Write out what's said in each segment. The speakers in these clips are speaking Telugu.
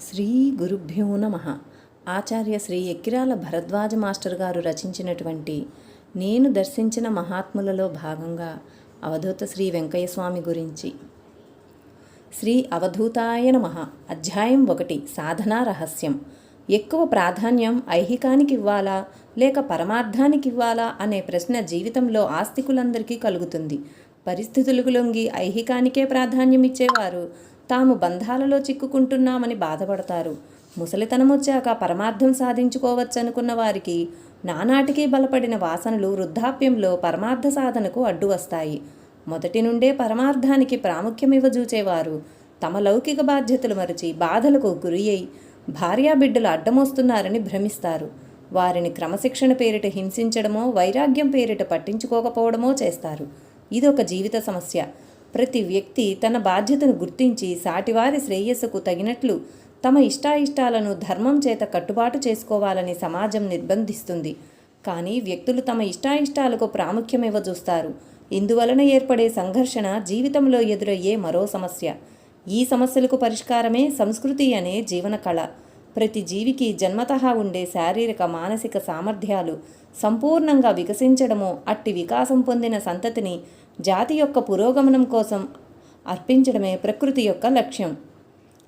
శ్రీ గురుభ్యో నమ. ఆచార్య శ్రీ ఎక్కిరాల భరద్వాజ మాస్టర్ గారు రచించినటువంటి నేను దర్శించిన మహాత్ములలో భాగంగా అవధూత శ్రీ వెంకయ్య స్వామి గురించి. శ్రీ అవధూతాయ నమ. అధ్యాయం ఒకటి. సాధనా రహస్యం. ఎక్కువ ప్రాధాన్యం ఐహికానికి ఇవ్వాలా? లేక పరమార్థానికి ఇవ్వాలా? అనే ప్రశ్న జీవితంలో ఆస్తికులందరికీ కలుగుతుంది. పరిస్థితులకు లొంగి ఐహికానికే ప్రాధాన్యం ఇచ్చేవారు తాము బంధాలలో చిక్కుకుంటున్నామని బాధపడతారు. ముసలితనం వచ్చాక పరమార్థం సాధించుకోవచ్చనుకున్న వారికి నానాటికి బలపడిన వాసనలు వృద్ధాప్యంలో పరమార్థ సాధనకు అడ్డు వస్తాయి మొదటి నుండే పరమార్థానికి ప్రాముఖ్యమివ్వజూచేవారు. తమ లౌకిక బాధ్యతలు మరచి బాధలకు గురి అయి భార్యాబిడ్డలు అడ్డమొస్తున్నారని భ్రమిస్తారు. వారిని క్రమశిక్షణ పేరిట హింసించడమో వైరాగ్యం పేరిట పట్టించుకోకపోవడమో చేస్తారు. ఇదొక జీవిత సమస్య. ప్రతి వ్యక్తి తన బాధ్యతను గుర్తించి సాటివారి శ్రేయస్సుకు తగినట్లు తమ ఇష్టాయిష్టాలను ధర్మం చేత కట్టుబాటు చేసుకోవాలని సమాజం నిర్బంధిస్తుంది. కానీ వ్యక్తులు తమ ఇష్టాయిష్టాలకు ప్రాముఖ్యమివ్వజూస్తారు. ఇందువలన ఏర్పడే సంఘర్షణ జీవితంలో ఎదురయ్యే మరో సమస్య. ఈ సమస్యలకు పరిష్కారమే సంస్కృతి అనే జీవన కళ ప్రతి జీవికి జన్మతహా ఉండే శారీరక మానసిక సామర్థ్యాలు సంపూర్ణంగా వికసించడమో అట్టి వికాసం పొందిన సంతతిని జాతి యొక్క పురోగమనం కోసం అర్పించడమే ప్రకృతి యొక్క లక్ష్యం.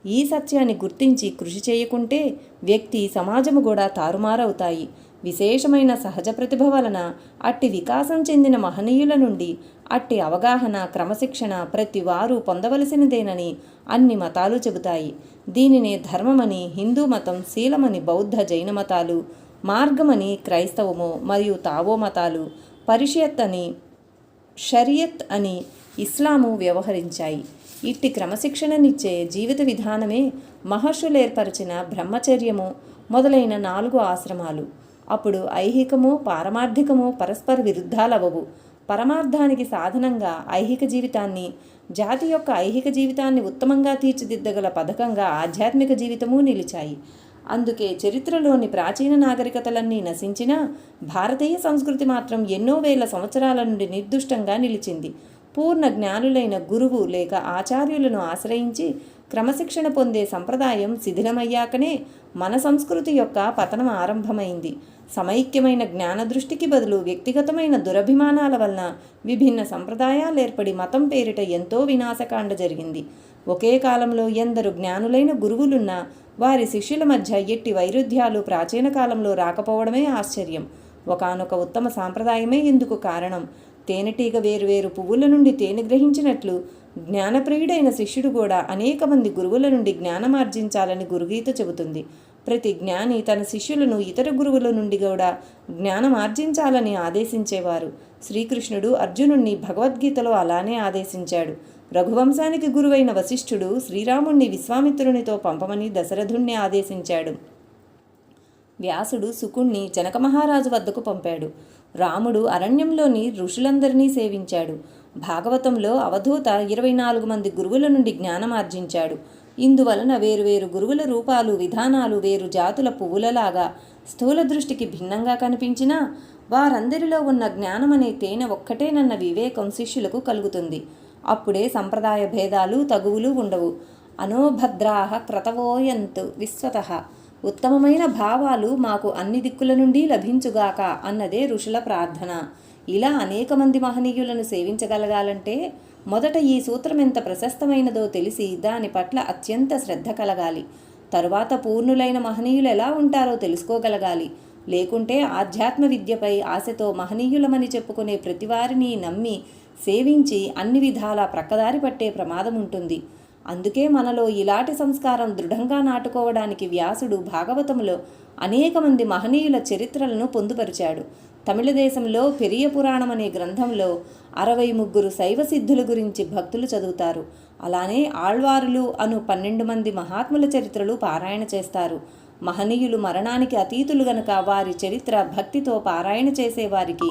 ఈ సత్యాన్ని గుర్తించి కృషి చేయకుంటే వ్యక్తి సమాజము కూడా తారుమారవుతాయి. విశేషమైన సహజ ప్రతిభ వలన అట్టి వికాసం చెందిన మహనీయుల నుండి అట్టి అవగాహన క్రమశిక్షణ ప్రతి వారు పొందవలసినదేనని అన్ని మతాలు చెబుతాయి. దీనినే ధర్మమని హిందూ మతం శీలమని బౌద్ధ జైన మతాలు మార్గమని క్రైస్తవము మరియు తావో మతాలు పరిషత్ అని షరియత్ అని ఇస్లాము వ్యవహరించాయి. ఇట్టి క్రమశిక్షణనిచ్చే జీవిత విధానమే మహర్షులు ఏర్పరిచిన బ్రహ్మచర్యము మొదలైన నాలుగు ఆశ్రమాలు. అప్పుడు ఐహికము పారమార్థికము పరస్పర విరుద్ధాలవవు పరమార్థానికి సాధనంగా ఐహిక జీవితాన్ని జాతి యొక్క ఐహిక జీవితాన్ని ఉత్తమంగా తీర్చిదిద్దగల పథకంగా ఆధ్యాత్మిక జీవితము నిలిచాయి. అందుకే చరిత్రలోని ప్రాచీన నాగరికతలన్నీ నశించినా భారతీయ సంస్కృతి మాత్రం ఎన్నో వేల సంవత్సరాల నుండి నిర్దుష్టంగా నిలిచింది. పూర్ణ జ్ఞానులైన గురువు లేక ఆచార్యులను ఆశ్రయించి క్రమశిక్షణ పొందే సంప్రదాయం శిథిలమయ్యాకనే మన సంస్కృతి యొక్క పతనం ఆరంభమైంది. సమైక్యమైన జ్ఞానదృష్టికి బదులు వ్యక్తిగతమైన దురభిమానాల వలన విభిన్న సంప్రదాయాలు ఏర్పడి మతం పేరిట ఎంతో వినాశకాండ జరిగింది. ఒకే కాలంలో ఎందరు జ్ఞానులైన గురువులున్నా వారి శిష్యుల మధ్య ఎట్టి వైరుధ్యాలు ప్రాచీన కాలంలో రాకపోవడమే ఆశ్చర్యం. ఒకనొక ఉత్తమ సాంప్రదాయమే ఇందుకు కారణం. తేనెటీగ వేరువేరు పువ్వుల నుండి తేనె గ్రహించినట్లు జ్ఞానప్రియుడైన శిష్యుడు కూడా అనేక మంది గురువుల నుండి జ్ఞానమార్జించాలని గురుగీత చెబుతుంది. ప్రతి జ్ఞాని తన శిష్యులను ఇతర గురువుల నుండి కూడా జ్ఞానమార్జించాలని ఆదేశించేవారు. శ్రీకృష్ణుడు అర్జునుణ్ణి భగవద్గీతలో అలానే ఆదేశించాడు. రఘువంశానికి గురువైన వశిష్ఠుడు శ్రీరాముణ్ణి విశ్వామిత్రునితో పంపమని దశరథుణ్ణి ఆదేశించాడు. వ్యాసుడు సుకుణ్ణి జనక మహారాజు వద్దకు పంపాడు. రాముడు అరణ్యంలోని ఋషులందరినీ సేవించాడు. భాగవతంలో అవధూత ఇరవై నాలుగు మంది గురువుల నుండి జ్ఞానమార్జించాడు ఇందువలన వేరువేరు గురువుల రూపాలు విధానాలు వేరు జాతుల పువ్వులలాగా స్థూల దృష్టికి భిన్నంగా కనిపించినా వారందరిలో ఉన్న జ్ఞానమనే తేనె ఒక్కటేనన్న వివేకం శిష్యులకు కలుగుతుంది. అప్పుడే సంప్రదాయ భేదాలు తగువులు ఉండవు. అనోభద్రాహ క్రతవోయంతు విశ్వత. ఉత్తమమైన భావాలు మాకు అన్ని దిక్కుల నుండి లభించుగాక అన్నదే ఋషుల ప్రార్థన. ఇలా అనేక మంది మహనీయులను సేవించగలగాలంటే మొదట ఈ సూత్రం ఎంత ప్రశస్తమైనదో తెలిసి దాని పట్ల అత్యంత శ్రద్ధ కలగాలి. తరువాత పూర్ణులైన మహనీయులు ఎలా ఉంటారో తెలుసుకోగలగాలి. లేకుంటే ఆధ్యాత్మ విద్యపై ఆశతో మహనీయులమని చెప్పుకునే ప్రతివారిని నమ్మి సేవించి అన్ని విధాలా ప్రక్కదారి పట్టే ప్రమాదం ఉంటుంది. అందుకే మనలో ఇలాంటి సంస్కారం దృఢంగా నాటుకోవడానికి వ్యాసుడు భాగవతంలో అనేక మంది మహనీయుల చరిత్రలను పొందుపరిచాడు. తమిళ దేశంలో పెరియ పురాణం అనే గ్రంథంలో అరవై ముగ్గురు శైవ సిద్ధుల గురించి భక్తులు చదువుతారు. అలానే ఆళ్వారులు అను పన్నెండు మంది మహాత్ముల చరిత్రలు పారాయణ చేస్తారు. మహనీయులు మరణానికి అతీతులు గనక వారి చరిత్ర భక్తితో పారాయణ చేసేవారికి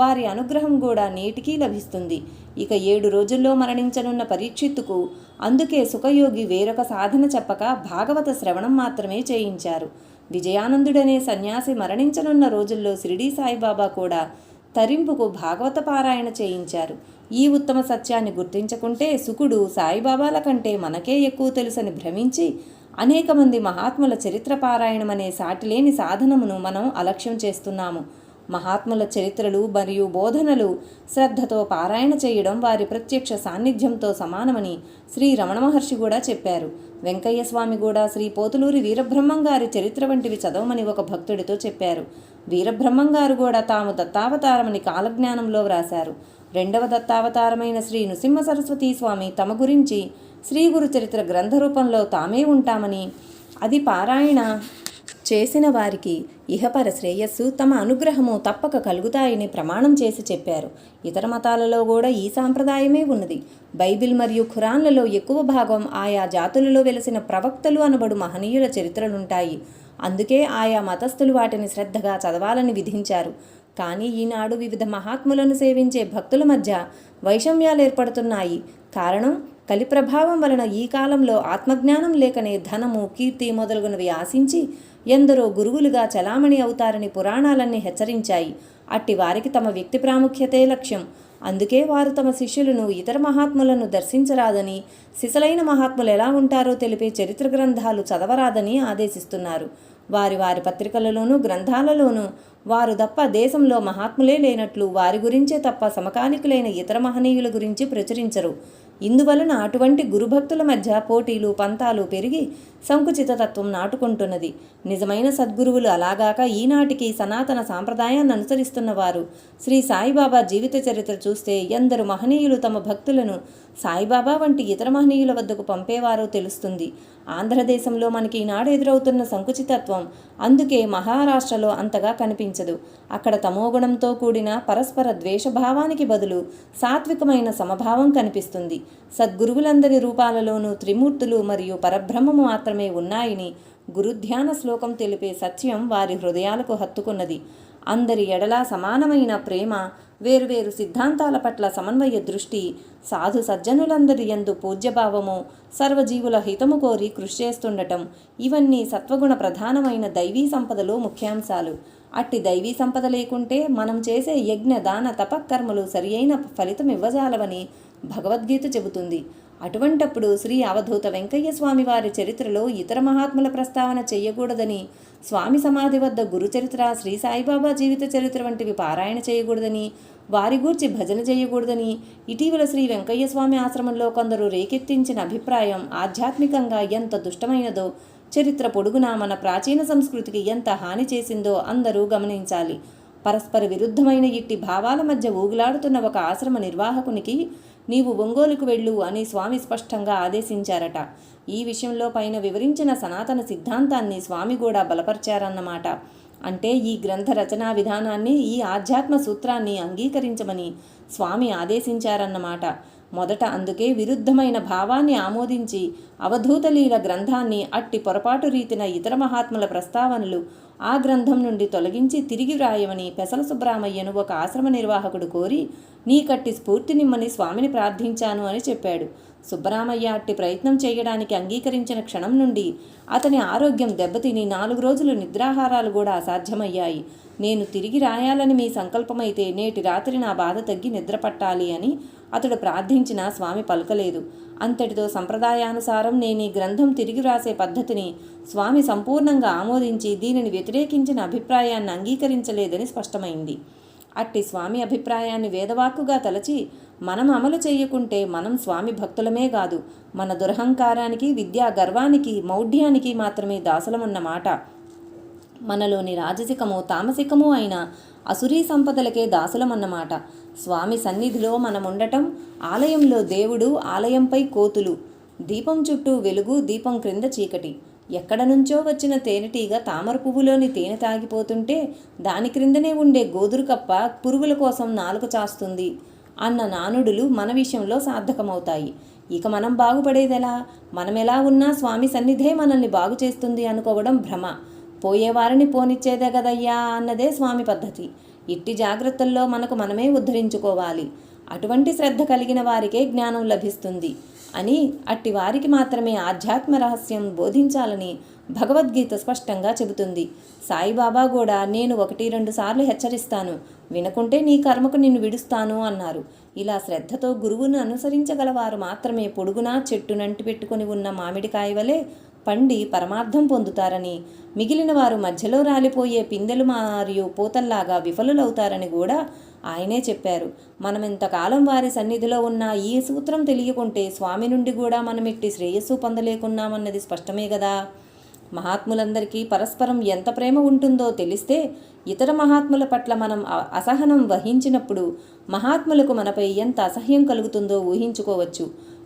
వారి అనుగ్రహం కూడా నేటికీ లభిస్తుంది. ఇక ఏడు రోజుల్లో మరణించనున్న పరీక్షిత్తుకు అందుకే సుఖయోగి వేరొక సాధన చెప్పక భాగవత శ్రవణం మాత్రమే చేయించారు. విజయానందుడనే సన్యాసి మరణించనున్న రోజుల్లో షిరిడీ సాయిబాబా కూడా తరింపుకు భాగవత పారాయణ చేయించారు. ఈ ఉత్తమ సత్యాన్ని గుర్తించకుంటే సుకుడు సాయిబాబాల కంటే మనకే ఎక్కువ తెలుసని భ్రమించి అనేక మంది మహాత్ముల చరిత్ర పారాయణమనే సాటిలేని సాధనమును మనం అలక్ష్యం చేస్తున్నాము. మహాత్ముల చరిత్రలు మరియు బోధనలు శ్రద్ధతో పారాయణ చేయడం వారి ప్రత్యక్ష సాన్నిధ్యంతో సమానమని శ్రీ రమణ మహర్షి కూడా చెప్పారు. వెంకయ్య స్వామి కూడా శ్రీ పోతులూరి వీరబ్రహ్మం గారి చరిత్ర వంటివి చదవమని ఒక భక్తుడితో చెప్పారు. వీరబ్రహ్మం గారు కూడా తాము దత్తావతారమని కాలజ్ఞానంలో వ్రాశారు. రెండవ దత్తావతారమైన శ్రీ నృసింహ సరస్వతీ స్వామి తమ గురించి శ్రీ గురు చరిత్ర గ్రంథ రూపంలో తామే ఉంటామని అది పారాయణ చేసిన వారికి ఇహపర శ్రేయస్సు తమ అనుగ్రహము తప్పక కలుగుతాయని ప్రమాణం చేసి చెప్పారు. ఇతర మతాలలో కూడా ఈ సాంప్రదాయమే ఉన్నది. బైబిల్ మరియు ఖురాన్లలో ఎక్కువ భాగం ఆయా జాతులలో వెలసిన ప్రవక్తలు అనబడు మహనీయుల చరిత్రలుంటాయి. అందుకే ఆయా మతస్థులు వాటిని శ్రద్ధగా చదవాలని విధించారు. కానీ ఈనాడు వివిధ మహాత్ములను సేవించే భక్తుల మధ్య వైషమ్యాలు ఏర్పడుతున్నాయి. కారణం కలి ప్రభావం వలన ఈ కాలంలో ఆత్మజ్ఞానం లేకనే ధనము కీర్తి మొదలగునవి ఆశించి ఎందరో గురువులుగా చలామణి అవుతారని పురాణాలన్నీ హెచ్చరించాయి. అట్టి వారికి తమ వ్యక్తి ప్రాముఖ్యతే లక్ష్యం. అందుకే వారు తమ శిష్యులను ఇతర మహాత్ములను దర్శించరాదని సిసలైన మహాత్ములు ఎలా ఉంటారో తెలిపే చరిత్ర గ్రంథాలు చదవరాదని ఆదేశిస్తున్నారు. వారి వారి పత్రికలలోనూ గ్రంథాలలోనూ వారు తప్ప దేశంలో మహాత్ములే లేనట్లు వారి గురించే తప్ప సమకాలికులైన ఇతర మహనీయుల గురించి ప్రచురించరు. ఇందువలన అటువంటి గురుభక్తుల మధ్య పోటీలు పంతాలు పెరిగి సంకుచిత తత్వం నాటుకుంటున్నది. నిజమైన సద్గురువులు అలాగాక ఈనాటికి సనాతన సాంప్రదాయాన్ని అనుసరిస్తున్నవారు. శ్రీ సాయిబాబా జీవిత చరిత్ర చూస్తే ఎందరు మహనీయులు తమ భక్తులను సాయిబాబా వంటి ఇతర మహనీయుల వద్దకు పంపేవారో తెలుస్తుంది. ఆంధ్రదేశంలో మనకి ఈనాడు ఎదురవుతున్న సంకుచితత్వం అందుకే మహారాష్ట్రలో అంతగా కనిపించదు. అక్కడ తమోగుణంతో కూడిన పరస్పర ద్వేషభావానికి బదులు సాత్వికమైన సమభావం కనిపిస్తుంది. సద్గురువులందరి రూపాలలోనూ త్రిమూర్తులు మరియు పరబ్రహ్మము మాత్రమే ఉన్నాయని గురుధ్యాన శ్లోకం తెలిపే సత్యం వారి హృదయాలకు హత్తుకున్నది. అందరి ఎడలా సమానమైన ప్రేమ వేరువేరు సిద్ధాంతాల పట్ల సమన్వయ దృష్టి సాధు సజ్జనులందరి యందు పూజ్యభావము సర్వజీవుల హితము కోరి కృషి చేస్తుండటం ఇవన్నీ సత్వగుణ ప్రధానమైన దైవీ సంపదలో ముఖ్యాంశాలు. అట్టి దైవీ సంపద లేకుంటే మనం చేసే యజ్ఞ దాన తపకర్మలు సరియైన ఫలితం ఇవ్వజాలవని భగవద్గీత చెబుతుంది. అటువంటప్పుడు శ్రీ అవధూత వెంకయ్య స్వామి వారి చరిత్రలో ఇతర మహాత్ముల ప్రస్తావన చేయకూడదని స్వామి సమాధి వద్ద గురు చరిత్ర శ్రీ సాయిబాబా జీవిత చరిత్ర వంటివి పారాయణ చేయకూడదని వారి గూర్చి భజన చేయకూడదని ఇటీవల శ్రీ వెంకయ్య స్వామి ఆశ్రమంలో కొందరు రేకెత్తించిన అభిప్రాయం ఆధ్యాత్మికంగా ఎంత దుష్టమైనదో చరిత్ర పొడుగునా మన ప్రాచీన సంస్కృతికి ఎంత హాని చేసిందో అందరూ గమనించాలి. పరస్పర విరుద్ధమైన ఇట్టి భావాల మధ్య ఊగులాడుతున్న ఒక ఆశ్రమ నిర్వాహకునికి నీవు ఒంగోలుకు వెళ్ళు అని స్వామి స్పష్టంగా ఆదేశించారట. ఈ విషయంలో పైన వివరించిన సనాతన సిద్ధాంతాన్ని స్వామి కూడా బలపరిచారన్నమాట. అంటే ఈ గ్రంథ రచనా విధానాన్ని ఈ ఆధ్యాత్మ సూత్రాన్ని అంగీకరించమని స్వామి ఆదేశించారన్నమాట. మొదట అందుకే విరుద్ధమైన భావాన్ని ఆమోదించి అవధూతలీల గ్రంథాన్ని అట్టి పొరపాటు రీతిన ఇతర మహాత్ముల ప్రస్తావనలు ఆ గ్రంథం నుండి తొలగించి తిరిగి వ్రాయమని పెసల సుబ్రామయ్యను ఒక ఆశ్రమ నిర్వాహకుడు కోరి నీ కట్టి స్ఫూర్తినిమ్మని స్వామిని ప్రార్థించాను అని చెప్పాడు. సుబ్బరామయ్య అట్టి ప్రయత్నం చేయడానికి అంగీకరించిన క్షణం నుండి అతని ఆరోగ్యం దెబ్బతిని నాలుగు రోజులు నిద్రాహారాలు కూడా అసాధ్యమయ్యాయి. నేను తిరిగి రాయాలని మీ సంకల్పమైతే నేటి రాత్రి నా బాధ తగ్గి నిద్రపట్టాలి అని అతడు ప్రార్థించినా స్వామి పలకలేదు. అంతటితో సంప్రదాయానుసారం నేను ఈ గ్రంథం తిరిగి వ్రాసే పద్ధతిని స్వామి సంపూర్ణంగా ఆమోదించి దీనిని వ్యతిరేకించిన అభిప్రాయాన్ని అంగీకరించలేదని స్పష్టమైంది. అట్టి స్వామి అభిప్రాయాన్ని వేదవాక్కుగా తలచి మనం అమలు చేయకుంటే మనం స్వామి భక్తులమే కాదు. మన దురహంకారానికి విద్యా గర్వానికి మౌఢ్యానికి మాత్రమే దాసులమన్నమాట మనలోని రాజసికము తామసికము అయిన అసురీ సంపదలకే దాసులమన్నమాట స్వామి సన్నిధిలో మనముండటం ఆలయంలో దేవుడు ఆలయంపై కోతులు. దీపం చుట్టూ వెలుగు దీపం క్రింద చీకటి. ఎక్కడ నుంచో వచ్చిన తేనెటీగ తామర పువ్వులోని తేనె తాగిపోతుంటే దాని క్రిందనే ఉండే గోదురు కప్ప పురుగుల కోసం నాలుక చాస్తుంది అన్న నానుడులు మన విషయంలో సార్థకమవుతాయి. ఇక మనం బాగుపడేదెలా? మనం ఎలా ఉన్నా స్వామి సన్నిధే మనల్ని బాగు చేస్తుంది అనుకోవడం భ్రమ. పోయేవారిని పోనిచ్చేదే కదయ్యా అన్నదే స్వామి పద్ధతి. ఇట్టి జాగ్రత్తల్లో మనకు మనమే ఉద్ధరించుకోవాలి. అటువంటి శ్రద్ధ కలిగిన వారికే జ్ఞానం లభిస్తుంది. అని అట్టి వారికి మాత్రమే ఆధ్యాత్మ రహస్యం బోధించాలని భగవద్గీత స్పష్టంగా చెబుతుంది. సాయిబాబా కూడా నేను ఒకటి రెండు సార్లు హెచ్చరిస్తాను. వినకుంటే నీ కర్మకు నిన్ను విడుస్తాను అన్నారు. ఇలా శ్రద్ధతో గురువును అనుసరించగలవారు మాత్రమే పొడుగునా చెట్టునంటి పెట్టుకుని ఉన్న మామిడికాయ వలె పండి పరమార్థం పొందుతారని మిగిలిన వారు మధ్యలో రాలిపోయే పిందెలు మరియు పూతల్లాగా విఫలులవుతారని కూడా ఆయనే చెప్పారు. మనం ఇంతకాలం వారి సన్నిధిలో ఉన్న ఈ సూత్రం తెలియకుంటే స్వామి నుండి కూడా మనం ఇట్టి శ్రేయస్సు పొందలేకున్నామన్నది స్పష్టమే కదా మహాత్ములందరికీ పరస్పరం ఎంత ప్రేమ ఉంటుందో తెలిస్తే ఇతర మహాత్ముల పట్ల మనం అసహనం వహించినప్పుడు మహాత్ములకు మనపై ఎంత అసహ్యం కలుగుతుందో ఊహించుకోవచ్చు.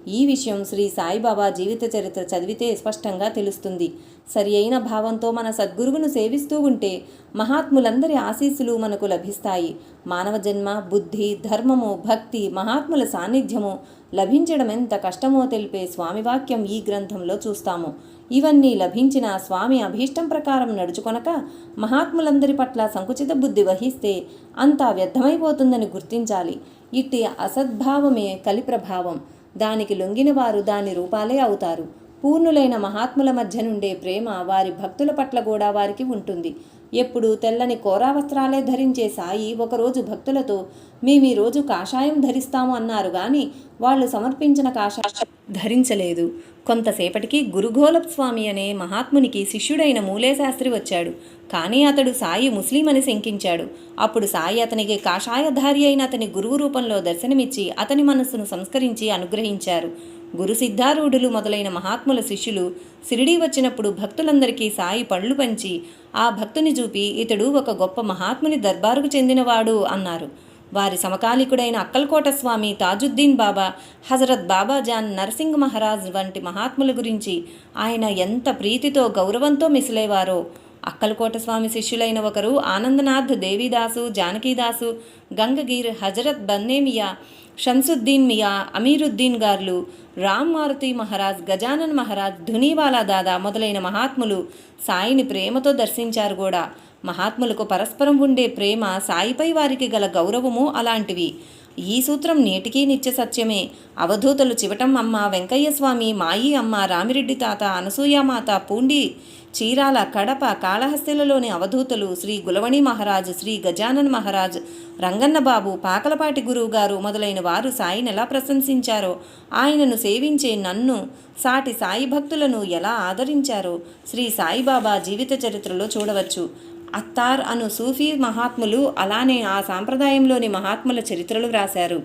ఈ విషయం శ్రీ సాయిబాబా జీవిత చరిత్ర చదివితే స్పష్టంగా తెలుస్తుంది. సరి అయిన భావంతో మన సద్గురువును సేవిస్తూ ఉంటే మహాత్ములందరి ఆశీస్సులు మనకు లభిస్తాయి. మానవ జన్మ బుద్ధి ధర్మము భక్తి మహాత్ముల సాన్నిధ్యము లభించడం ఎంత కష్టమో తెలిపే స్వామి వాక్యం ఈ గ్రంథంలో చూస్తాము. ఇవన్నీ లభించిన స్వామి అభీష్టం ప్రకారం నడుచుకొనక మహాత్ములందరి పట్ల సంకుచిత బుద్ధి వహిస్తే అంతా వ్యర్థమైపోతుందని గుర్తించాలి. ఇట్టి అసద్భావమే కలిప్రభావం దానికి లొంగిన వారు దాని రూపాలే అవుతారు. పూర్ణులైన మహాత్ముల మధ్య నుండే ప్రేమ వారి భక్తుల పట్ల కూడా వారికి ఉంటుంది. ఎప్పుడు తెల్లని కోరా వస్త్రాలే ధరించే సాయి ఒకరోజు భక్తులతో మేము ఈ రోజు కాషాయం ధరిస్తాము అన్నారు గాని వాళ్ళు సమర్పించిన కాషాయం ధరించలేదు. కొంతసేపటికి గురుగోలప్ స్వామి అనే మహాత్మునికి శిష్యుడైన మూలేశాస్త్రి వచ్చాడు. కానీ అతడు సాయి ముస్లిం అని శంకించాడు. అప్పుడు సాయి అతనికి కాషాయధారి అయిన అతని గురువు రూపంలో దర్శనమిచ్చి అతని మనస్సును సంస్కరించి అనుగ్రహించారు. గురు సిద్ధారూఢులు మొదలైన మహాత్ముల శిష్యులు సిరిడి వచ్చినప్పుడు భక్తులందరికీ సాయి పళ్ళు పంచి ఆ భక్తుని చూపి ఇతడు ఒక గొప్ప మహాత్ముని దర్బారుకు చెందినవాడు అన్నారు. వారి సమకాలికుడైన అక్కల్కోట స్వామి తాజుద్దీన్ బాబా హజరత్ బాబాజాన్ నరసింగ్ మహారాజ్ వంటి మహాత్ముల గురించి ఆయన ఎంత ప్రీతితో గౌరవంతో మిసిలేవారో అక్కలకోట స్వామి శిష్యులైన ఒకరు ఆనందనాథ్ దేవీదాసు జానకీదాసు గంగగీర్ హజరత్ బన్నేమియా షంసుద్దీన్ మియా అమీరుద్దీన్ గార్లు రామ్ మారుతి మహారాజ్ గజానన్ మహారాజ్ ధునీవాలా దాదా మొదలైన మహాత్ములు సాయిని ప్రేమతో దర్శించారు కూడా. మహాత్ములకు పరస్పరం ఉండే ప్రేమ సాయిపై వారికి గల గౌరవము అలాంటివి. ఈ సూత్రం నేటికీ నిత్య సత్యమే. అవధూతలు చివటం అమ్మ వెంకయ్య స్వామి మాయి అమ్మ రామిరెడ్డి తాత అనసూయామాత పూండి చీరాల కడప కాళహస్తిలలోని అవధూతలు శ్రీ గులవణి మహారాజ్ శ్రీ గజానన్ మహారాజ్ రంగన్నబాబు పాకలపాటి గురువు గారు మొదలైన వారు సాయిని ఎలా ప్రశంసించారో ఆయనను సేవించే నన్ను సాటి సాయి భక్తులను ఎలా ఆదరించారో శ్రీ సాయిబాబా జీవిత చరిత్రలో చూడవచ్చు. అత్తార్ అను సూఫీ మహాత్ములు అలానే ఆ సాంప్రదాయంలోని మహాత్ముల చరిత్రలు వ్రాశారు.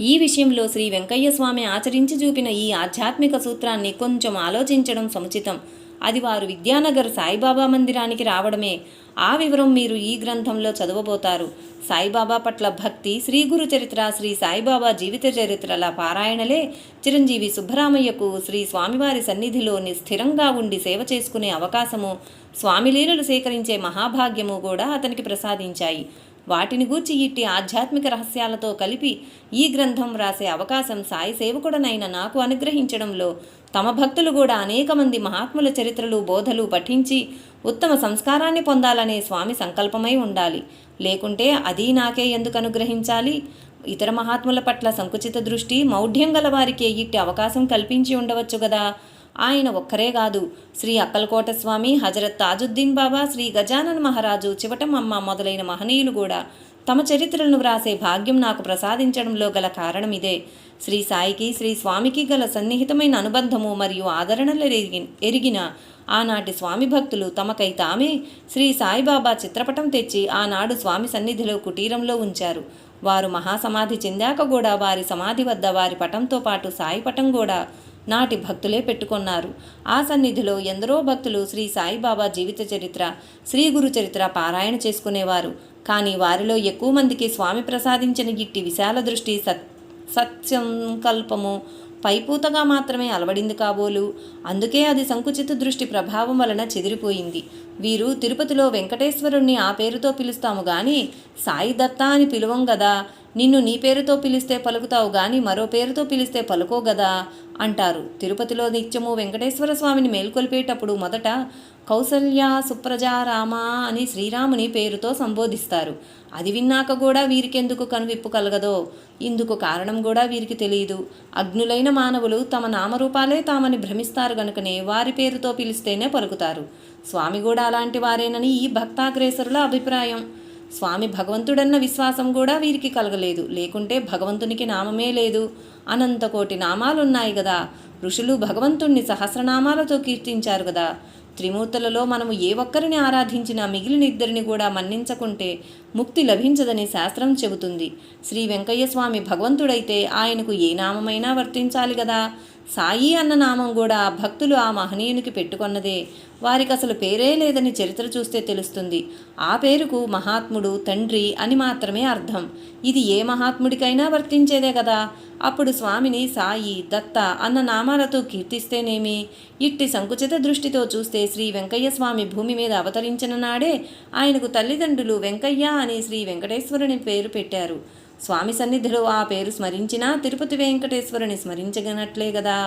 ఈ విషయంలో శ్రీ వెంకయ్య స్వామి ఆచరించి చూపిన ఈ ఆధ్యాత్మిక సూత్రాన్ని కొంచెం ఆలోచించడం సముచితం. అది వారు విద్యానగర్ సాయిబాబా మందిరానికి రావడమే. ఆ వివరం మీరు ఈ గ్రంథంలో చదవబోతారు. సాయిబాబా పట్ల భక్తి శ్రీ గురు చరిత్ర శ్రీ సాయిబాబా జీవిత చరిత్రల పారాయణలే చిరంజీవి సుబ్బరామయ్యకు శ్రీ స్వామివారి సన్నిధిలో స్థిరంగా ఉండి సేవ చేసుకునే అవకాశము స్వామి లీలలు సేకరించే మహాభాగ్యము కూడా అతనికి ప్రసాదించాయి. వాటిని గూర్చి ఇట్టి ఆధ్యాత్మిక రహస్యాలతో కలిపి ఈ గ్రంథం రాసే అవకాశం సాయి సేవకుడనైన నాకు అనుగ్రహించడంలో తమ భక్తులు కూడా అనేక మంది మహాత్ముల చరిత్రలు బోధలు పఠించి ఉత్తమ సంస్కారాన్ని పొందాలనే స్వామి సంకల్పమై ఉండాలి. లేకుంటే అది నాకే ఎందుకు అనుగ్రహించాలి? ఇతర మహాత్ముల పట్ల సంకుచిత దృష్టి మౌఢ్యం గల వారికి ఇట్టి అవకాశం కల్పించి ఉండవచ్చు కదా ఆయన ఒక్కరే కాదు. శ్రీ అక్కలకోట స్వామి హజరత్ తాజుద్దీన్ బాబా శ్రీ గజానన్ మహారాజు చివటమమ్మ మొదలైన మహనీయులు కూడా తమ చరిత్రలను వ్రాసే భాగ్యం నాకు ప్రసాదించడంలో గల కారణం ఇదే. శ్రీ సాయికి శ్రీ స్వామికి గల సన్నిహితమైన అనుబంధము మరియు ఆదరణలు ఎరిగి ఎరిగిన ఆనాటి స్వామి భక్తులు తమకై తామే శ్రీ సాయిబాబా చిత్రపటం తెచ్చి ఆనాడు స్వామి సన్నిధిలో కుటీరంలో ఉంచారు. వారు మహాసమాధి చెందాక కూడా వారి సమాధి వద్ద వారి పటంతో పాటు సాయి పటం కూడా నాటి భక్తులే పెట్టుకున్నారు. ఆ సన్నిధిలో ఎందరో భక్తులు శ్రీ సాయిబాబా జీవిత చరిత్ర శ్రీ గురు చరిత్ర పారాయణ చేసుకునేవారు. కానీ వారిలో ఎక్కువ మందికి స్వామి ప్రసాదించిన గిట్టి విశాల దృష్టి సత్ సత్సంకల్పము పైపూతగా మాత్రమే అలవడింది కాబోలు. అందుకే అది సంకుచిత దృష్టి ప్రభావం వలన చెదిరిపోయింది. వీరు తిరుపతిలో వెంకటేశ్వరుణ్ణి ఆ పేరుతో పిలుస్తాము గాని సాయి దత్త అని పిలువం గదా నిన్ను నీ పేరుతో పిలిస్తే పలుకుతావు గాని మరో పేరుతో పిలిస్తే పలుకో గదా అంటారు. తిరుపతిలో నిత్యము వెంకటేశ్వర స్వామిని మేల్కొల్పేటప్పుడు మొదట కౌసల్య సుప్రజారామ అని శ్రీరాముని పేరుతో సంబోధిస్తారు. అది విన్నాక కూడా వీరికెందుకు కనువిప్పు కలగదో? ఇందుకు కారణం కూడా వీరికి తెలియదు అగ్నులైన మానవులు తమ నామరూపాలే తామని భ్రమిస్తారు గనుకనే వారి పేరుతో పిలిస్తేనే పలుకుతారు. స్వామి కూడా అలాంటి వారేనని ఈ భక్తాగ్రేసరుల అభిప్రాయం. స్వామి భగవంతుడన్న విశ్వాసం కూడా వీరికి కలగలేదు. లేకుంటే భగవంతునికి నామమే లేదు. అనంత కోటి నామాలున్నాయి కదా ఋషులు భగవంతుణ్ణి సహస్రనామాలతో కీర్తించారు కదా త్రిమూర్తులలో మనము ఏ ఒక్కరిని ఆరాధించినా మిగిలిన ఇద్దరిని కూడా మన్నించకుంటే ముక్తి లభించదని శాస్త్రం చెబుతుంది. శ్రీ వెంకయ్య స్వామి భగవంతుడైతే ఆయనకు ఏ నామమైనా వర్తించాలి కదా సాయి అన్న నామం కూడా భక్తులు ఆ మహనీయునికి పెట్టుకొన్నదే. వారికి అసలు పేరే లేదని చరిత్ర చూస్తే తెలుస్తుంది. ఆ పేరుకు మహాత్ముడు తండ్రి అని మాత్రమే అర్థం. ఇది ఏ మహాత్ముడికైనా వర్తించేదే కదా. అప్పుడు స్వామిని సాయి దత్త అన్న నామాలతో కీర్తిస్తేనేమి? ఇట్టి సంకుచిత దృష్టితో చూస్తే శ్రీ వెంకయ్య స్వామి భూమి మీద అవతరించిన నాడే ఆయనకు తల్లిదండ్రులు వెంకయ్య అని శ్రీ వెంకటేశ్వరుని పేరు పెట్టారు. స్వామి సన్నిధిలో ఆ పేరు స్మరించినా తిరుపతి వెంకటేశ్వరుని స్మరించగనట్లే కదా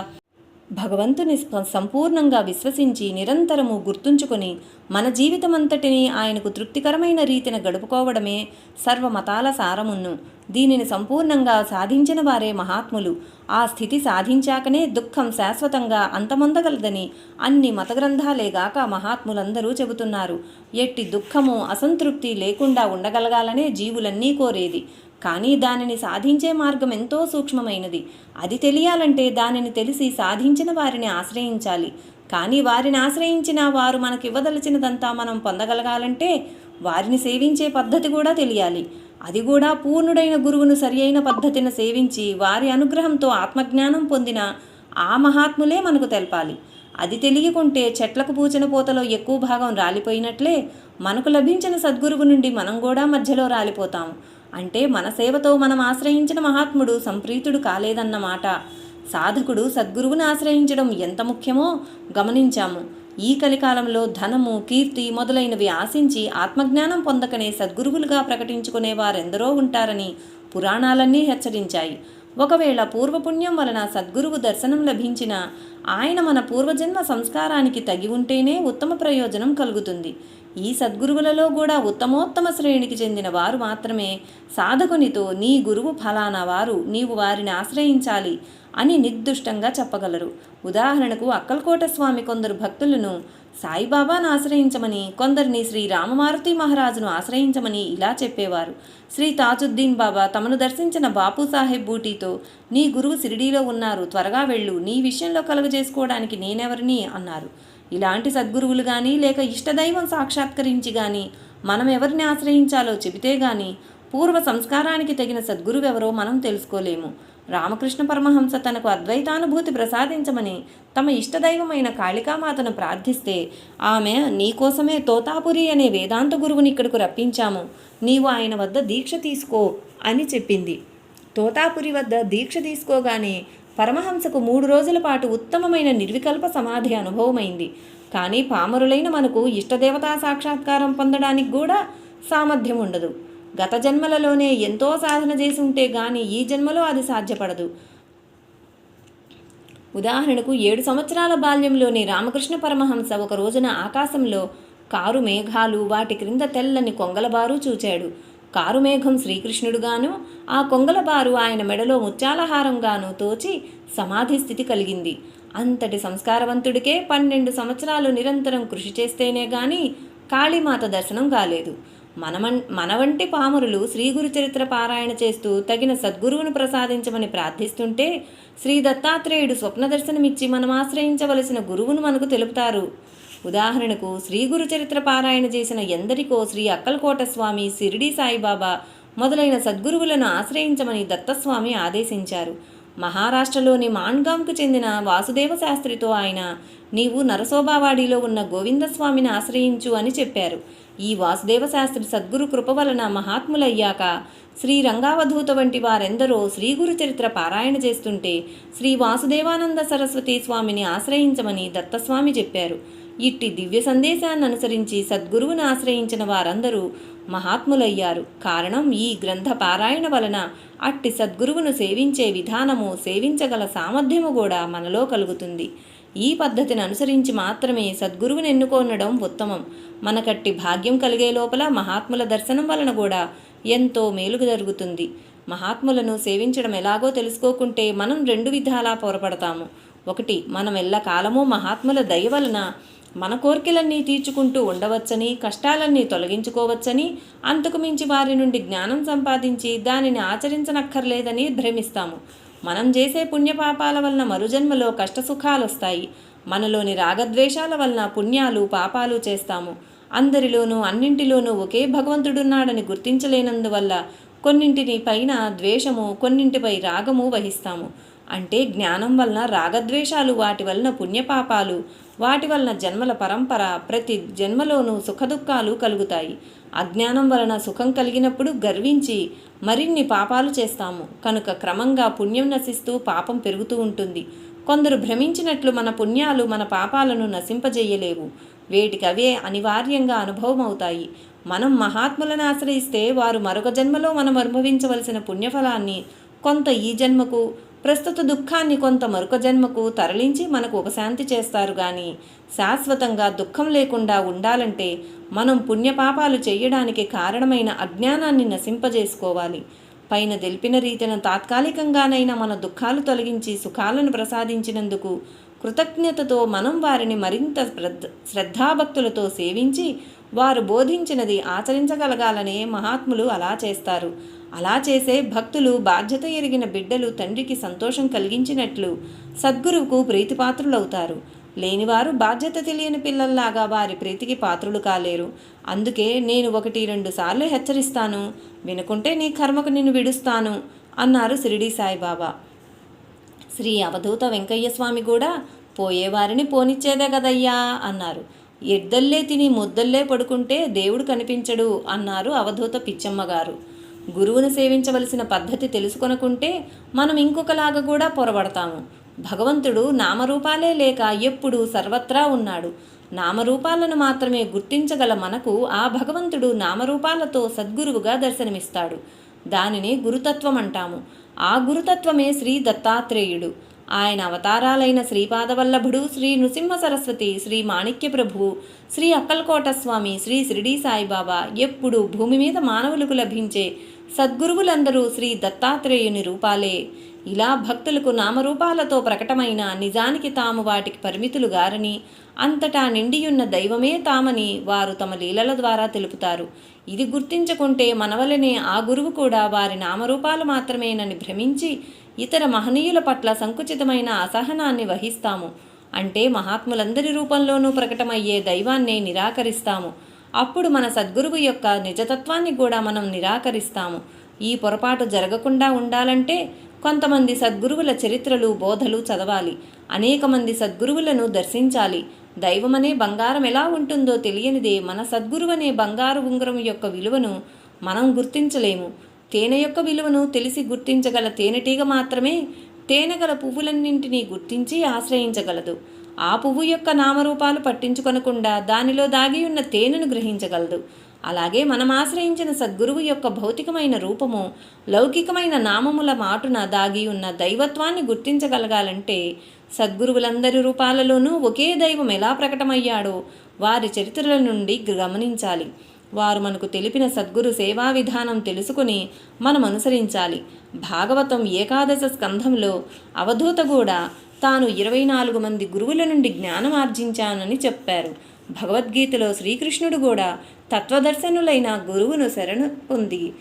భగవంతుని సంపూర్ణంగా విశ్వసించి నిరంతరము గుర్తుంచుకొని మన జీవితమంతటిని ఆయనకు తృప్తికరమైన రీతిన గడుపుకోవడమే సర్వమతాల సారమున్ను. దీనిని సంపూర్ణంగా సాధించిన వారే మహాత్ములు. ఆ స్థితి సాధించాకనే దుఃఖం శాశ్వతంగా అంతమొందగలదని అన్ని మతగ్రంథాలేగాక మహాత్ములందరూ చెబుతున్నారు. ఎట్టి దుఃఖము అసంతృప్తి లేకుండా ఉండగలగాలనే జీవులన్నీ కోరేది. కానీ దానిని సాధించే మార్గం ఎంతో సూక్ష్మమైనది. అది తెలియాలంటే దానిని తెలిసి సాధించిన వారిని ఆశ్రయించాలి. కానీ వారిని ఆశ్రయించిన వారు మనకివ్వదలచినదంతా మనం పొందగలగాలంటే వారిని సేవించే పద్ధతి కూడా తెలియాలి. అది కూడా పూర్ణుడైన గురువును సరి అయిన పద్ధతిని సేవించి వారి అనుగ్రహంతో ఆత్మజ్ఞానం పొందిన ఆ మహాత్ములే మనకు తెలపాలి. అది తెలియకుంటే చెట్లకు పూచిన పూతలో ఎక్కువ భాగం రాలిపోయినట్లే మనకు లభించిన సద్గురువు నుండి మనం కూడా మధ్యలో రాలిపోతాము అంటే మన సేవతో మనం ఆశ్రయించిన మహాత్ముడు సంప్రీతుడు కాలేదన్నమాట సాధకుడు సద్గురువుని ఆశ్రయించడం ఎంత ముఖ్యమో గమనించాము. ఈ కలికాలంలో ధనము కీర్తి మొదలైనవి ఆశించి ఆత్మజ్ఞానం పొందకనే సద్గురువులుగా ప్రకటించుకునే వారెందరో ఉంటారని పురాణాలన్నీ హెచ్చరించాయి. ఒకవేళ పూర్వపుణ్యం వలన సద్గురువు దర్శనం లభించిన ఆయన మన పూర్వజన్మ సంస్కారానికి తగి ఉంటేనే ఉత్తమ ప్రయోజనం కలుగుతుంది. ఈ సద్గురువులలో కూడా ఉత్తమోత్తమ శ్రేణికి చెందిన వారు మాత్రమే సాధకునితో నీ గురువు ఫలానా వారు నీవు వారిని ఆశ్రయించాలి అని నిర్దుష్టంగా చెప్పగలరు. ఉదాహరణకు అక్కల్కోట స్వామి కొందరు భక్తులను సాయిబాబాను ఆశ్రయించమని కొందరిని శ్రీ రామమారుతి మహారాజును ఆశ్రయించమని ఇలా చెప్పేవారు. శ్రీ తాజుద్దీన్ బాబా తమను దర్శించిన బాపు సాహెబ్ బూటీతో నీ గురువు సిరిడీలో ఉన్నారు త్వరగా వెళ్ళు నీ విషయంలో కలుగజేసుకోవడానికి నేనెవరిని అన్నారు. ఇలాంటి సద్గురువులు కానీ లేక ఇష్టదైవం సాక్షాత్కరించి కానీ మనం ఎవరిని ఆశ్రయించాలో చెబితే గాని పూర్వ సంస్కారానికి తగిన సద్గురువెవరో మనం తెలుసుకోలేము. రామకృష్ణ పరమహంస తనకు అద్వైతానుభూతి ప్రసాదించమని తమ ఇష్టదైవమైన కాళికామాతను ప్రార్థిస్తే ఆమె నీకోసమే తోతాపురి అనే వేదాంత గురువుని ఇక్కడకు రప్పించాము. నీవు ఆయన వద్ద దీక్ష తీసుకో అని చెప్పింది. తోతాపురి వద్ద దీక్ష తీసుకోగానే పరమహంసకు మూడు రోజుల పాటు ఉత్తమమైన నిర్వికల్ప సమాధి అనుభవమైంది. కానీ పామరులైన మనకు ఇష్టదేవతా సాక్షాత్కారం పొందడానికి కూడా సామర్థ్యం ఉండదు. గత జన్మలలోనే ఎంతో సాధన చేసి ఉంటే కానీ ఈ జన్మలో అది సాధ్యపడదు. ఉదాహరణకు ఏడు సంవత్సరాల బాల్యంలోని రామకృష్ణ పరమహంస ఒక రోజున ఆకాశంలో కారు మేఘాలు వాటి క్రింద తెల్లని కొంగలబారు చూచాడు. కారు మేఘం శ్రీకృష్ణుడుగాను ఆ కొంగలబారు ఆయన మెడలో ముత్యాలహారంగాను తోచి సమాధి స్థితి కలిగింది. అంతటి సంస్కారవంతుడికే పన్నెండు సంవత్సరాలు నిరంతరం కృషి చేస్తేనే గాని కాళీమాత దర్శనం కాలేదు. మనమన్ మనవంటి పామురులు పామరులు శ్రీ గురు చరిత్ర పారాయణ చేస్తూ తగిన సద్గురువును ప్రసాదించమని ప్రార్థిస్తుంటే శ్రీ దత్తాత్రేయుడు స్వప్న దర్శనమిచ్చి మనం ఆశ్రయించవలసిన గురువును మనకు తెలుపుతారు. ఉదాహరణకు శ్రీ గురు చరిత్ర పారాయణ చేసిన ఎందరికో శ్రీ అక్కలకోట స్వామి సిరిడి సాయిబాబా మొదలైన సద్గురువులను ఆశ్రయించమని దత్తస్వామి ఆదేశించారు. మహారాష్ట్రలోని మాన్గాంకు చెందిన వాసుదేవ శాస్త్రితో ఆయన నీవు నరసోబావాడిలో ఉన్న గోవిందస్వామిని ఆశ్రయించు అని చెప్పారు. ఈ వాసుదేవ శాస్త్రి సద్గురు కృప వలన మహాత్ములయ్యాక శ్రీ రంగావధూత వంటి వారెందరో శ్రీ గురు చరిత్ర పారాయణ చేస్తుంటే శ్రీ వాసుదేవానంద సరస్వతి స్వామిని ఆశ్రయించమని దత్తస్వామి చెప్పారు. ఇట్టి దివ్య సందేశాన్ని అనుసరించి సద్గురువును ఆశ్రయించిన వారందరూ మహాత్ములయ్యారు. కారణం ఈ గ్రంథ పారాయణ వలన అట్టి సద్గురువును సేవించే విధానము సేవించగల సామర్థ్యము కూడా మనలో కలుగుతుంది. ఈ పద్ధతిని అనుసరించి మాత్రమే సద్గురువుని ఎన్నుకోనడం ఉత్తమం. మనకట్టి భాగ్యం కలిగే లోపల మహాత్ముల దర్శనం వలన కూడా ఎంతో మేలుగు జరుగుతుంది. మహాత్ములను సేవించడం ఎలాగో తెలుసుకోకుంటే మనం రెండు విధాలా పొరపడతాము. ఒకటి మనం ఎల్లకాలము మహాత్ముల దయ వలన మన కోరికలన్నీ తీర్చుకుంటూ ఉండవచ్చని కష్టాలన్నీ తొలగించుకోవచ్చని అంతకుమించి వారి నుండి జ్ఞానం సంపాదించి దానిని ఆచరించనక్కర్లేదని భ్రమిస్తాము. మనం చేసే పుణ్యపాపాల వలన మరుజన్మలో కష్టసుఖాలు వస్తాయి మనలోని రాగద్వేషాల వలన పుణ్యాలు పాపాలు చేస్తాము. అందరిలోనూ అన్నింటిలోనూ ఒకే భగవంతుడున్నాడని గుర్తించలేనందువల్ల కొన్నింటిని పైన ద్వేషము కొన్నింటిపై రాగము వహిస్తాము. అంటే జ్ఞానం వలన రాగద్వేషాలు వాటి వలన పుణ్యపాపాలు వాటి వలన జన్మల పరంపర ప్రతి జన్మలోనూ సుఖదుఖాలు కలుగుతాయి. అజ్ఞానం వలన సుఖం కలిగినప్పుడు గర్వించి మరిన్ని పాపాలు చేస్తాము. కనుక క్రమంగా పుణ్యం నశిస్తూ పాపం పెరుగుతూ ఉంటుంది. కొందరు భ్రమించినట్లు మన పుణ్యాలు మన పాపాలను నశింపజేయలేవు. వేటికవే అనివార్యంగా అనుభవం అవుతాయి మనం మహాత్ములను ఆశ్రయిస్తే వారు మరొక జన్మలో మనం అనుభవించవలసిన పుణ్యఫలాన్ని కొంత ఈ జన్మకు ప్రస్తుత దుఃఖాన్ని కొంత మరొక జన్మకు తరలించి మనకు ఉపశాంతి చేస్తారు కానీ శాశ్వతంగా దుఃఖం లేకుండా ఉండాలంటే మనం పుణ్యపాపాలు చేయడానికి కారణమైన అజ్ఞానాన్ని నశింపజేసుకోవాలి. పైన తెలిపిన రీతిన తాత్కాలికంగానైనా మన దుఃఖాలు తొలగించి సుఖాలను ప్రసాదించినందుకు కృతజ్ఞతతో మనం వారిని మరింత శ్రద్ధ శ్రద్ధాభక్తులతో సేవించి వారు బోధించినది ఆచరించగలగాలనే మహాత్ములు అలా చేస్తారు. అలా చేసే భక్తులు బాధ్యత ఎరిగిన బిడ్డలు తండ్రికి సంతోషం కలిగించినట్లు సద్గురువుకు ప్రీతిపాత్రులవుతారు. లేనివారు బాధ్యత తెలియని పిల్లల్లాగా వారి ప్రీతికి పాత్రులు కాలేరు. అందుకే నేను ఒకటి రెండు సార్లు హెచ్చరిస్తాను. వినుకుంటే నీ కర్మకు నిన్ను విడుస్తాను అన్నారు షిరిడి సాయిబాబా. శ్రీ అవధూత వెంకయ్య స్వామి కూడా పోయేవారిని పోనిచ్చేదే కదయ్యా అన్నారు. ఎద్దల్లే తిని ముద్దల్లే పడుకుంటే దేవుడు కనిపించడు అన్నారు అవధూత పిచ్చమ్మగారు. గురువును సేవించవలసిన పద్ధతి తెలుసుకొనుకుంటే మనం ఇంకొకలాగా కూడా పొరబడతాము భగవంతుడు నామరూపాలే లేక ఎప్పుడు సర్వత్రా ఉన్నాడు. నామరూపాలను మాత్రమే గుర్తించగల మనకు ఆ భగవంతుడు నామరూపాలతో సద్గురువుగా దర్శనమిస్తాడు. దానిని గురుతత్వం అంటాము ఆ గురుతత్వమే శ్రీ దత్తాత్రేయుడు. ఆయన అవతారాలైన శ్రీపాదవల్లభుడు శ్రీ నృసింహ సరస్వతి శ్రీ మాణిక్య ప్రభువు శ్రీ అక్కల్కోట స్వామి శ్రీ షిరిడీ సాయిబాబా ఎప్పుడు భూమి మీద మానవులకు లభించే సద్గురువులందరూ శ్రీ దత్తాత్రేయుని రూపాలే. ఇలా భక్తులకు నామరూపాలతో ప్రకటమైన నిజానికి తాము వాటికి పరిమితులు గారని అంతటా నిండియున్న దైవమే తామని వారు తమ లీలల ద్వారా తెలుపుతారు. ఇది గుర్తించకుంటే మనవలనే ఆ గురువు కూడా వారి నామరూపాలు మాత్రమేనని భ్రమించి ఇతర మహనీయుల పట్ల సంకుచితమైన అసహనాన్ని వహిస్తాము. అంటే మహాత్ములందరి రూపంలోనూ ప్రకటమయ్యే దైవాన్ని నిరాకరిస్తాము. అప్పుడు మన సద్గురువు యొక్క నిజతత్వాన్ని కూడా మనం నిరాకరిస్తాము. ఈ పొరపాటు జరగకుండా ఉండాలంటే కొంతమంది సద్గురువుల చరిత్రలు బోధలు చదవాలి. అనేక మంది సద్గురువులను దర్శించాలి. దైవమనే బంగారం ఎలా ఉంటుందో తెలియనిదే మన సద్గురువనే బంగారు ఉంగరం యొక్క విలువను మనం గుర్తించలేము. తేనె యొక్క విలువను తెలిసి గుర్తించగల తేనెటీగ మాత్రమే తేనె గల పువ్వులన్నింటినీ గుర్తించి ఆశ్రయించగలదు. ఆ పువ్వు యొక్క నామరూపాలు పట్టించుకొనకుండా దానిలో దాగి ఉన్న తేనెను గ్రహించగలదు. అలాగే మనం ఆశ్రయించిన సద్గురువు యొక్క భౌతికమైన రూపము లౌకికమైన నామముల మాటున దాగి ఉన్న దైవత్వాన్ని గుర్తించగలగాలంటే సద్గురువులందరి రూపాలలోనూ ఒకే దైవం ఎలా ప్రకటమయ్యాడో వారి చరిత్రల నుండి గమనించాలి. వారు మనకు తెలిపిన సద్గురు సేవా విధానం తెలుసుకుని మనం అనుసరించాలి. భాగవతం ఏకాదశ స్కంధంలో అవధూత కూడా తాను ఇరవై నాలుగు మంది గురువుల నుండి జ్ఞానం ఆర్జించానని చెప్పారు. భగవద్గీతలో శ్రీకృష్ణుడు కూడా తత్వదర్శనులైన గురువును శరణు పొంది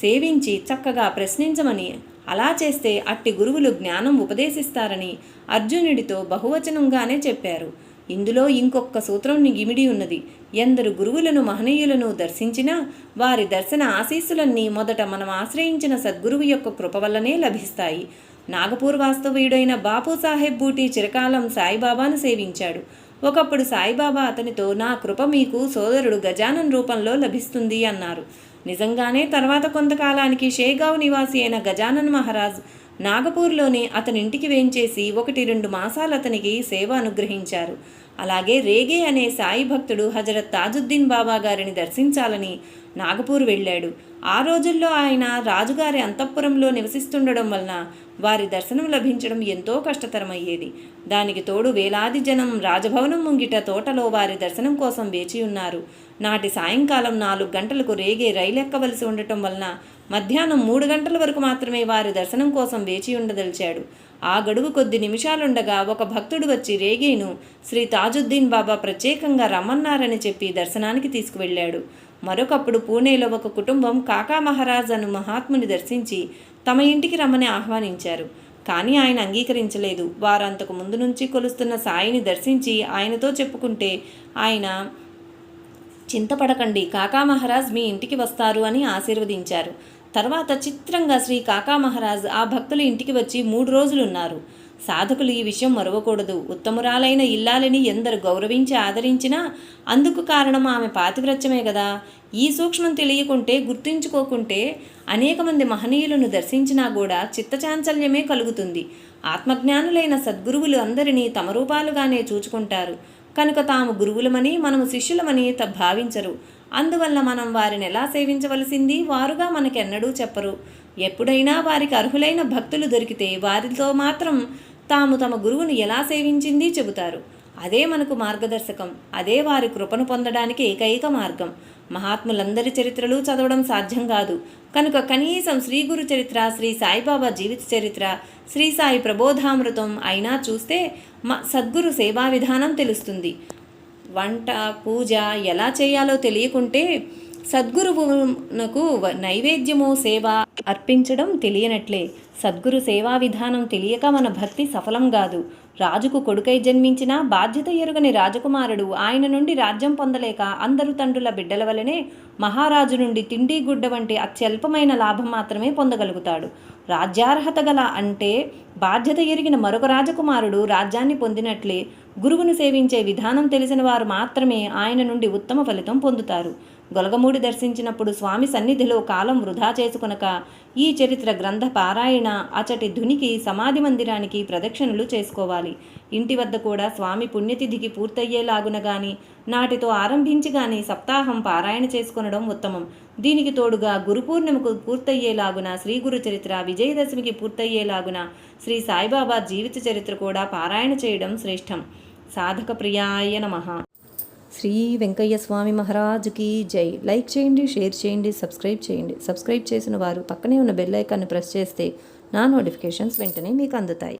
సేవించి చక్కగా ప్రశ్నించమని అలా చేస్తే అట్టి గురువులు జ్ఞానం ఉపదేశిస్తారని అర్జునుడితో బహువచనంగానే చెప్పారు. ఇందులో ఇంకొక సూత్రం ఇమిడి ఉన్నది. ఎందరు గురువులను మహనీయులను దర్శించినా వారి దర్శన ఆశీస్సులన్నీ మొదట మనం ఆశ్రయించిన సద్గురువు యొక్క కృప వల్లనే లభిస్తాయి. నాగపూర్ వాస్తవ్యుడైన బాపు సాహెబ్ బూటి చిరకాలం సాయిబాబాను సేవించాడు. ఒకప్పుడు సాయిబాబా అతనితో నా కృప మీకు సోదరుడు గజానన్ రూపంలో లభిస్తుంది అన్నారు. నిజంగానే తర్వాత కొంతకాలానికి షేగావ్ నివాసి అయిన గజానన్ మహారాజ్ నాగపూర్లోనే అతని ఇంటికి వేంచేసి ఒకటి రెండు మాసాలు అతనికి సేవ అనుగ్రహించారు. అలాగే రేగే అనే సాయి భక్తుడు హజరత్ తాజుద్దీన్ బాబా గారిని దర్శించాలని నాగపూర్ వెళ్ళాడు. ఆ రోజుల్లో ఆయన రాజుగారి అంతఃపురంలో నివసిస్తుండడం వలన వారి దర్శనం లభించడం ఎంతో కష్టతరమయ్యేది. దానికి తోడు వేలాది జనం రాజభవనం ముంగిట తోటలో వారి దర్శనం కోసం వేచి ఉన్నారు. నాటి సాయంకాలం నాలుగు గంటలకు రేగే రైలు ఎక్కవలసి ఉండటం వలన మధ్యాహ్నం మూడు గంటల వరకు మాత్రమే వారి దర్శనం కోసం వేచి ఉండదలిచాడు. ఆ గడువు కొద్ది నిమిషాలుండగా ఒక భక్తుడు వచ్చి రేగేను శ్రీ తాజుద్దీన్ బాబా ప్రత్యేకంగా రమ్మన్నారని చెప్పి దర్శనానికి తీసుకువెళ్ళాడు. మరొకప్పుడు పూణేలో ఒక కుటుంబం కాకా మహారాజ్ అను మహాత్ముని దర్శించి తమ ఇంటికి రమ్మని ఆహ్వానించారు. కానీ ఆయన అంగీకరించలేదు. వారు అంతకు ముందు నుంచి కొలుస్తున్న సాయిని దర్శించి ఆయనతో చెప్పుకుంటే ఆయన చింతపడకండి కాకా మహారాజ్ మీ ఇంటికి వస్తారు అని ఆశీర్వదించారు. తర్వాత చిత్రంగా శ్రీ కాకా మహారాజ్ ఆ భక్తుల ఇంటికి వచ్చి మూడు రోజులున్నారు. సాధకులు ఈ విషయం మరవకూడదు. ఉత్తమురాలైన ఇల్లాలని ఎందరు గౌరవించి ఆదరించినా అందుకు కారణం ఆమె పాతివ్రత్యమే కదా ఈ సూక్ష్మం తెలియకుంటే గుర్తుంచుకోకుంటే అనేక మంది మహనీయులను దర్శించినా కూడా చిత్తచాంచల్యమే కలుగుతుంది. ఆత్మజ్ఞానులైన సద్గురువులు అందరినీ తమ రూపాలుగానే చూచుకుంటారు. కనుక తాము గురువులమని మనము శిష్యులమని త భావించరు. అందువల్ల మనం వారిని ఎలా సేవించవలసింది? వారుగా మనకెన్నడూ చెప్పరు. ఎప్పుడైనా వారికి అర్హులైన భక్తులు దొరికితే వారితో మాత్రం తాము తమ గురువుని ఎలా సేవించింది చెబుతారు. అదే మనకు మార్గదర్శకం. అదే వారి కృపను పొందడానికి ఏకైక మార్గం. మహాత్ములందరి చరిత్రలు చదవడం సాధ్యం కాదు. కనుక కనీసం శ్రీ గురు చరిత్ర శ్రీ సాయిబాబా జీవిత చరిత్ర శ్రీ సాయి ప్రబోధామృతం అయినా చూస్తే మ సద్గురు సేవా విధానం తెలుస్తుంది. వంట పూజ ఎలా చేయాలో తెలియకుంటే సద్గురువునకు వ- నైవేద్యము సేవ అర్పించడం తెలియనట్లే. సద్గురు సేవా విధానం తెలియక మన భక్తి సఫలం కాదు. రాజుకు కొడుకై జన్మించిన బాధ్యత ఎరుగని రాజకుమారుడు ఆయన నుండి రాజ్యం పొందలేక అందరు తండ్రుల బిడ్డల వలనే మహారాజు నుండి తిండి గుడ్డ వంటి అత్యల్పమైన లాభం మాత్రమే పొందగలుగుతాడు. రాజ్యార్హత గల అంటే బాధ్యత ఎరిగిన మరొక రాజకుమారుడు రాజ్యాన్ని పొందినట్లే గురువును సేవించే విధానం తెలిసిన వారు మాత్రమే ఆయన నుండి ఉత్తమ ఫలితం పొందుతారు. గొలగమూడి దర్శించినప్పుడు స్వామి సన్నిధిలో కాలం వృధా చేసుకునక ఈ చరిత్ర గ్రంథ పారాయణ అచటి ధునికి సమాధి మందిరానికి ప్రదక్షిణలు చేసుకోవాలి. ఇంటి వద్ద కూడా స్వామి పుణ్యతిథికి పూర్తయ్యేలాగున గాని నాటితో ఆరంభించి గాని సప్తాహం పారాయణ చేసుకొనడం ఉత్తమం. దీనికి తోడుగా గురు పూర్ణిమకు పూర్తయ్యేలాగున శ్రీ గురు చరిత్ర విజయదశమికి పూర్తయ్యేలాగున శ్రీ సాయిబాబా జీవిత చరిత్ర కూడా పారాయణ చేయడం శ్రేష్టం. సాధక ప్రియాయ నమ. శ్రీ వెంకయ్య స్వామి మహారాజుకి జై. లైక్ చేయండి షేర్ చేయండి సబ్స్క్రైబ్ చేయండి. సబ్స్క్రైబ్ చేసిన వారు పక్కనే ఉన్న బెల్ ఐకాన్ని ప్రెస్ చేస్తే నా నోటిఫికేషన్స్ వెంటనే మీకు అందుతాయి.